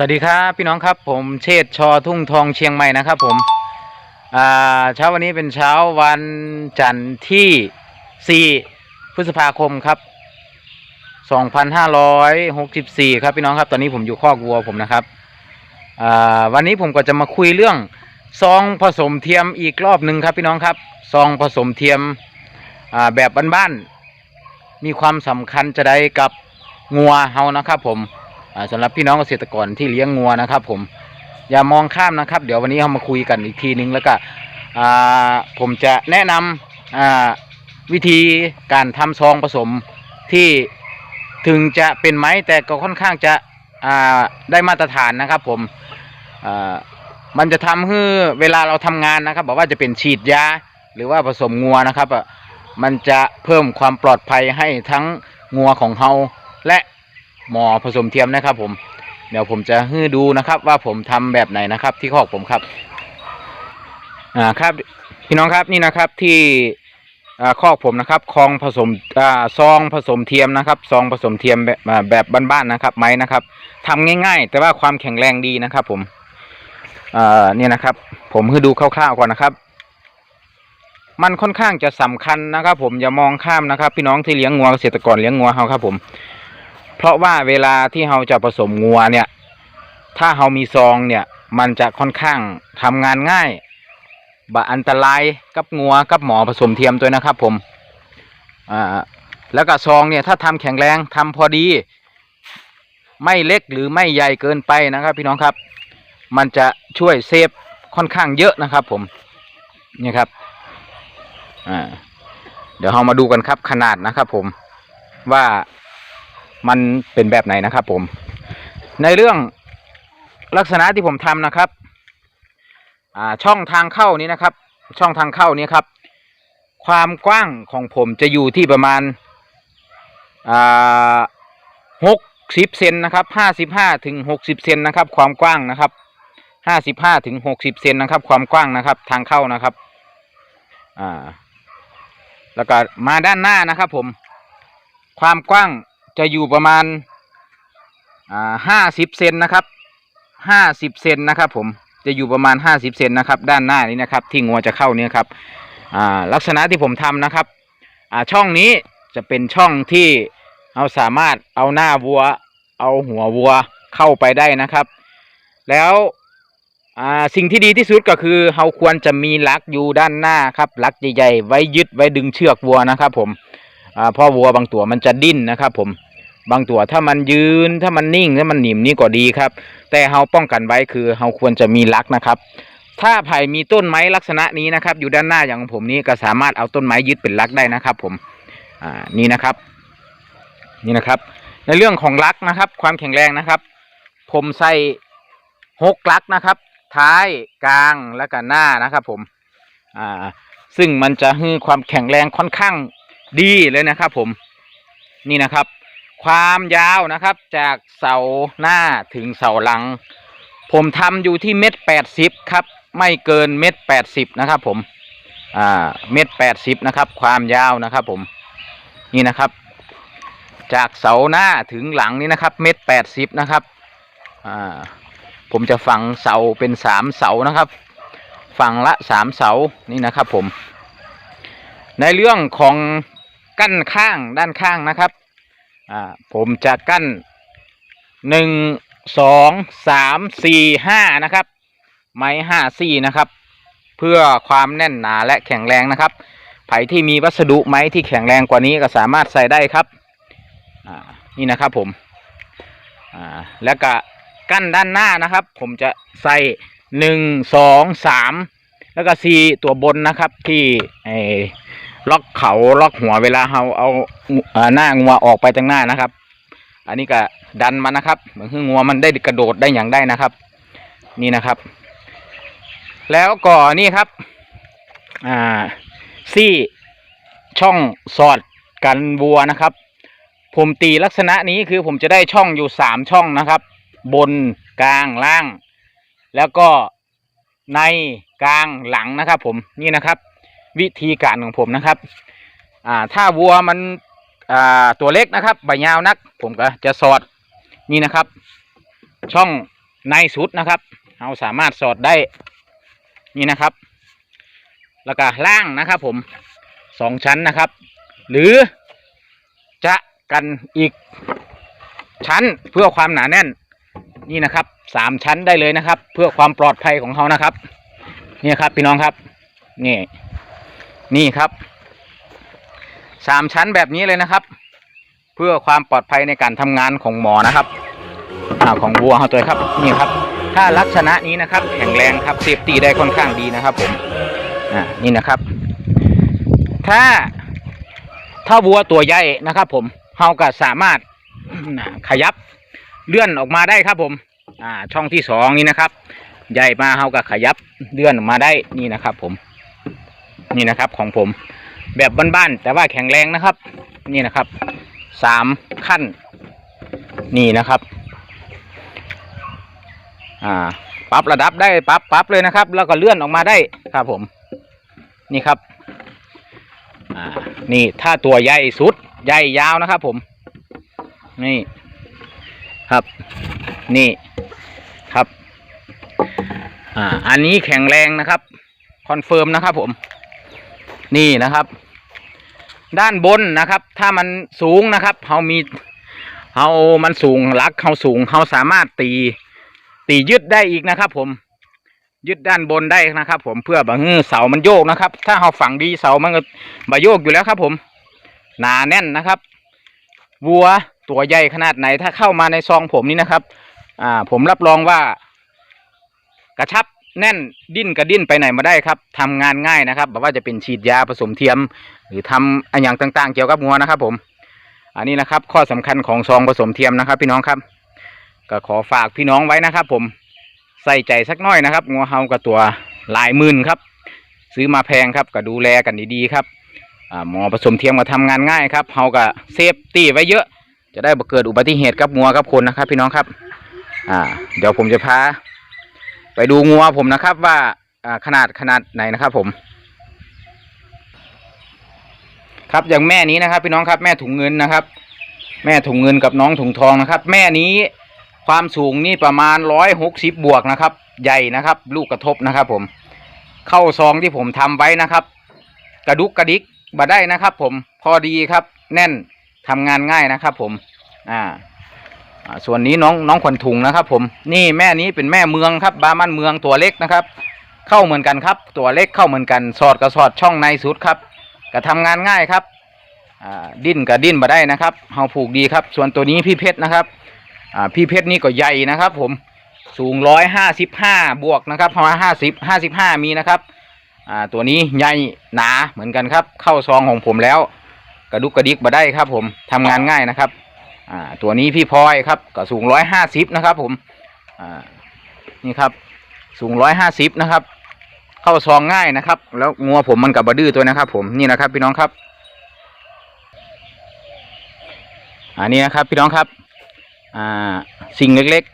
สวัสดีครับพี่น้องครับผมเชษฐ์ชอทุ่งทองเชียงใหม่นะครับผมเช้าวันนี้เป็นเช้าวันจันทร์ที่ 4 พฤษภาคมครับ 2564 ครับพี่น้องครับตอนนี้ผมอยู่คอกวัวผมนะครับวันนี้ผมก็จะมาคุยเรื่องซองผสมเทียมอีกรอบหนึ่งครับพี่น้องครับซองผสมเทียมแบบบ้านๆมีความสำคัญจะได้กับงัวเฮานะครับผม สำหรับพี่น้องเกษตรกรที่เลี้ยงงัวนะครับ ผมอย่ามองข้ามนะครับ เดี๋ยววันนี้เรามาคุยกันอีกทีนึงแล้วก็ผมจะแนะนำอ่าวิธีการทำซองผสมที่ถึงจะเป็นไม้แต่ก็ค่อนข้างจะได้มาตรฐานนะครับ ผมมันจะทำให้เวลาเราทำงานนะครับ บอกว่าจะเป็นฉีดยาหรือว่าผสมงัวนะครับมันจะเพิ่มความปลอดภัยให้ทั้งงัวของเราและ หมอผสมเทียมนะครับ ผมเดี๋ยวผมจะให้ดูนะครับ ว่าผมทำแบบไหนนะครับ ที่คอกผมครับ อ่าครับพี่น้องครับนี่นะครับที่อ่าคอกผมนะครับคลองผสมอ่าซองผสมเทียมนะครับซองผสมเทียมแบบแบบบ้านๆนะครับ ไม้นะครับทำง่ายๆ แต่ว่าความแข็งแรงดีนะครับ ผมอ่าเนี่ยนะครับ ผมให้ดูคร่าวๆก่อนนะครับ มันค่อนข้างจะสำคัญนะครับ ผมอย่ามองข้ามนะครับ พี่น้องที่เลี้ยงงัวเกษตรกรเลี้ยงงัวเขาครับ ผม เพราะว่าเวลาที่เราจะผสมงัวเนี่ย ถ้าเรามีซองเนี่ย มันจะค่อนข้างทำงานง่ายบะอันตรายกับงัวกับหมอผสมเทียมตัวนะครับ ผมอ่าแล้วก็ซองเนี่ยถ้าทำแข็งแรงทำพอดี ไม่เล็กหรือไม่ใหญ่เกินไปนะครับ พี่น้องครับ มันจะช่วยเซฟค่อนข้างเยอะนะครับ ผมนี่ครับอ่าเดี๋ยวเรามาดูกันครับขนาดนะครับ ผมว่า มันเป็นแบบไหนนะครับผม ในเรื่องลักษณะที่ผมทำนะครับช่องทางเข้านี้นะครับ ช่องทางเข้านี้ครับ ความกว้างของผมจะอยู่ที่ประมาณหกสิบเซนนะครับห้าสิบห้าถึงหกสิบเซนนะครับ ความกว้างนะครับห้าสิบห้าถึงหกสิบเซนนะครับ ความกว้างนะครับ ทางเข้านะครับ อ่า แล้วก็มาด้านหน้านะครับ ผม ความกว้าง จะอยู่ประมาณห้าสิบเซนนะครับห้าสิบเซนนะครับ ผมจะอยู่ประมาณห้าสิบเซนนะครับ ด้านหน้านี้นะครับ ที่งัวจะเข้าเนี่ยครับลักษณะที่ผมทำนะครับช่องนี้จะเป็นช่องที่เราสามารถเอาหน้าวัว เอาหัววัวเข้าไปได้นะครับ แล้วสิ่งที่ดีที่สุดก็คือเราควรจะมีลักอยู่ด้านหน้าครับลักใหญ่ๆไว้ยึดไว้ดึงเชือกวัวนะครับ ผมเพราะวัวบางตัวมันจะดิ้นนะครับ ผม บางตัวถ้ามันยืนถ้ามันนิ่งถ้ามันหนิมนี่ก็ดีครับ แต่เราป้องกันไว้คือเราควรจะมีลักนะครับ ถ้าไผ่มีต้นไม้ลักษณะนี้นะครับ อยู่ด้านหน้าอย่างของผมนี้ก็สามารถเอาต้นไม้ยึดเป็นลักได้นะครับ ผมอ่านี่นะครับ นี่นะครับ ในเรื่องของลักนะครับ ความแข็งแรงนะครับ ผมใส่หกลักนะครับ ท้ายกลางและก็หน้านะครับ ผมอ่าซึ่งมันจะให้ความแข็งแรงค่อนข้างดีเลยนะครับ ผมนี่นะครับ ความยาวนะครับ จากเสาหน้าถึงเสาหลัง ผมทำอยู่ที่เม็ดแปดสิบครับ ไม่เกินเม็ดแปดสิบนะครับผมอ่าเม็ดแปดสิบนะครับ ความยาวนะครับผมนี่นะครับ จากเสาหน้าถึงหลังนี่นะครับ เม็ดแปดสิบนะครับอ่าผมจะฝังเสาเป็นสามเสานะครับฝั่งละสามเสานี่นะครับผม ในเรื่องของกั้นข้างด้านข้างนะครับ อ่าผมจะกั้นหนึ่งสองสามสี่ห้านะครับ ไม้ห้าสี่นะครับ เพื่อความแน่นหนาและแข็งแรงนะครับ ไผ่ที่มีวัสดุไม้ที่แข็งแรงกว่านี้ก็สามารถใส่ได้ครับนี่นะครับผมแล้วก็กั้นด้านหน้านะครับ ผมจะใส่หนึ่งสองสามแล้วก็สี่ตัวบนนะครับที่ ล็อกเขาล็อกหัวเวลาเราเอาหน้างัวออกไปทางหน้านะครับ อันนี้ก็ดันมันนะครับเหมือนคืองัวมันได้กระโดดได้อย่างได้นะครับ นี่นะครับ แล้วก็นี่ครับ อ่าซี่ช่องสอดกันวัวนะครับ ผมตีลักษณะนี้คือผมจะได้ช่องอยู่สามช่องนะครับ บนกลางล่าง แล้วก็ในกลางหลังนะครับ ผมนี่นะครับ วิธีการของผมนะครับ อ่าถ้าวัวมันอ่าตัวเล็กนะครับ ใบยาวนัก ผมก็จะสอดนี่นะครับ ช่องในสุดนะครับเราสามารถสอดได้นี่นะครับ แล้วก็ล่างนะครับผมสองชั้นนะครับ หรือจะกันอีกชั้นเพื่อความหนาแน่นนี่นะครับสามชั้นได้เลยนะครับ เพื่อความปลอดภัยของเขานะครับ นี่ครับพี่น้องครับ นี่ นี่ครับสามชั้นแบบนี้เลยนะครับ เพื่อความปลอดภัยในการทำงานของหมอนะครับอาของวัวเขาตัวครับนี่ครับ ถ้าลักษณะนี้นะครับ แข็งแรงครับเซฟตี้ได้ค่อนข้างดีนะครับ ผมอ่านี่นะครับ ถ้าถ้าวัวตัวใหญ่นะครับ ผมเราก็สามารถขยับเลื่อนออกมาได้ครับผม อ่า ช่องที่สองนี่นะครับ ใหญ่มาเราก็ขยับเลื่อนออกมาได้นี่นะครับ ผม นี่นะครับของผมแบบบ้านๆแต่ว่าแข็งแรงนะครับ นี่นะครับสามขั้น นี่นะครับ อ่าปรับระดับได้ปรับปรับเลยนะครับ แล้วก็เลื่อนออกมาได้ครับผม นี่ครับ อ่า นี่ถ้าตัวใหญ่สุดใหญ่ยาวนะครับ ผม นี่ครับ นี่ครับ อ่า อันนี้แข็งแรงนะครับ คอนเฟิร์มนะครับผม นี่นะครับ ด้านบนนะครับ ถ้ามันสูงนะครับเขามีเขามันสูงลักเขาสูงเขาสามารถตี ตียึดได้อีกนะครับ ผม ยึดด้านบนได้นะครับ ผมเพื่อบางเสามันโยกนะครับ ถ้าเขาฝังดีเสามันก็บโยกอยู่แล้วครับ ผม หนาแน่นนะครับวัวตัวใหญ่ขนาดไหน ถ้าเข้ามาในซองผมนี่นะครับ อ่า ผมรับรองว่ากระชับ แน่นดิ้นกระดิ้นไปไหนมาได้ครับทำงานง่ายนะครับแบบว่าจะเป็นฉีดยาผสมเทียม หรือทำอนอย่างต่างๆ เกี่ยวกับงัวนะครับ ผม อันนี้นะครับ ข้อสำคัญของซองผสมเทียมนะครับ พี่น้องครับ ก็ขอฝากพี่น้องไว้นะครับ ผมใส่ใจสักน้อยนะครับงัวเฮากับตัวหลายหมื่นครับ ซื้อมาแพงครับก็ดูแลกันดีๆครับหมอผสมเทียมก็ทำงานง่ายครับเฮาก็เซฟตี้ไว้เยอะ จะได้บ่เกิดอุบัติเหตุกับงัวกับคนนะครับ พี่น้องครับ อ่า เดี๋ยวผมจะพา ไปดูงัวผมนะครับ ว่าขนาดขนาดไหนนะครับ ผม ครับอย่างแม่นี้นะครับ พี่น้องครับ แม่ถุงเงินนะครับ แม่ถุงเงินกับน้องถุงทองนะครับ แม่นี้ความสูงนี่ประมาณร้อยหกสิบบวกนะครับ ใหญ่นะครับ ลูกกระทบนะครับ ผม เข้าซองที่ผมทำไว้นะครับ กระดุกกระดิกบาได้นะครับ ผมพอดีครับ แน่นทำงานง่ายนะครับ ผม อ่า ส่วนนี้น้องน้องขวัญถุงนะครับ ผมนี่แม่นี้เป็นแม่เมืองครับบามันเมืองตัวเล็กนะครับ เข้าเหมือนกันครับ ตัวเล็กเข้าเหมือนกันสอดกับสอดช่องในสุดครับก็ทำงานง่ายครับดิ้นกับดิ้นมาได้นะครับเฮาผูกดีครับ ส่วนตัวนี้พี่เพชรนะครับพี่เพชรนี่ก็ใหญ่นะครับ ผมสูงร้อยห้าสิบห้าบวกนะครับประมาณห้าสิบห้าสิบห้ามีนะครับตัวนี้ใหญ่หนาเหมือนกันครับ เข้าซองของผมแล้ว กระดุกกระดิกมาได้ครับ ผมทำงานง่ายนะครับ อ่าตัวนี้พี่พลอยครับก็สูงร้อยห้าสิบนะครับ ผมอ่านี่ครับ สูงร้อยห้าสิบนะครับ เข้าซองง่ายนะครับ แล้วงัวผมมันกับบดื้อตัวนะครับ ผมนี่นะครับ พี่น้องครับ อันนี้นะครับ พี่น้องครับ อ่า สิ่งเล็ก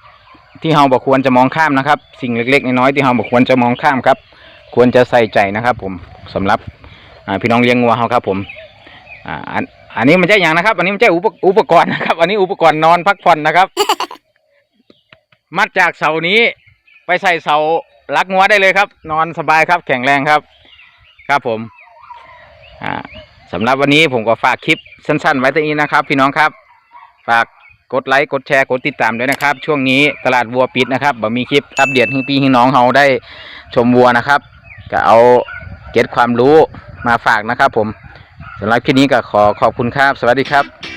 ๆ ที่เราบอกควรจะมองข้ามนะครับ สิ่งเล็ก ๆ น้อยๆที่เราบอกควรจะมองข้ามครับ ควรจะใส่ใจนะครับ ผมสำหรับ อ่าพี่น้องเลี้ยงงัวเขาครับ ผม อ่า อันอันนี้มันใช่อย่างนะครับ อันนี้มันใช่อุปอุปกรณ์นะครับ อันนี้อุปกรณ์นอนพักผ่อนนะครับ มัดจากเสานี้ ไปใส่เสาลักงัวได้เลยครับ นอนสบายครับ แข็งแรงครับ ครับผม อ่าสำหรับวันนี้ผมก็ฝากคลิปสั้น ๆ ไว้ตรงนี้นะครับ พี่น้องครับ ฝากกดไลค์กดแชร์กดติดตามด้วยนะครับ ช่วงนี้ตลาดวัวปิดนะครับบ่มีคลิปอัปเดตให้พี่ให้น้องเราได้ชมวัวนะครับ ก็เอาเก็ตความรู้มาฝากนะครับผม สำหรับคลิปนี้ก็ขอขอบคุณครับ สวัสดีครับ